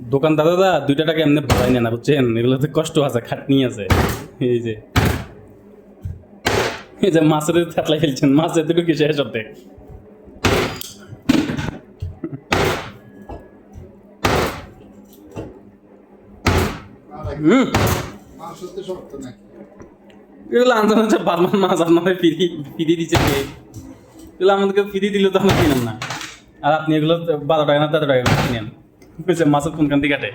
দোকান দাদা দুইটা টাকা এমনি ভরাই না, বুঝছেন? এগুলোতে কষ্ট আছে, খাটনি আছে। এই যে। এই যে মাছের থাকলে ফেলছেন মাছ এতটুকু শেষ হতে এগুলো আনতে হচ্ছে বারমান মাছ আপনাদের ফিরি কে? এগুলো আমাদেরকে ফিরি দিলে তো আমরা কিনেন না। আর আপনি এগুলো বারো টাকা না তেরো টাকা কিনেন। বুঝছে মাছের কোনখান থেকে কাটে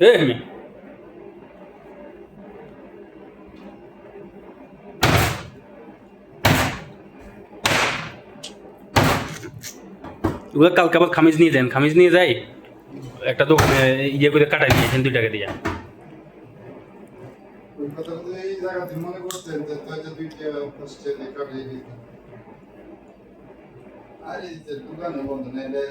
এ মেয়ে ওগুলো কালকে আবার খামিজ নিয়ে যান, খামিজ নিয়ে যাই একটা দোকানে ইয়ে করে কাটাই নিয়েছেন দুই টাকা দিয়ে। কথা এই আরে দোকানে বন্ধ নাইলে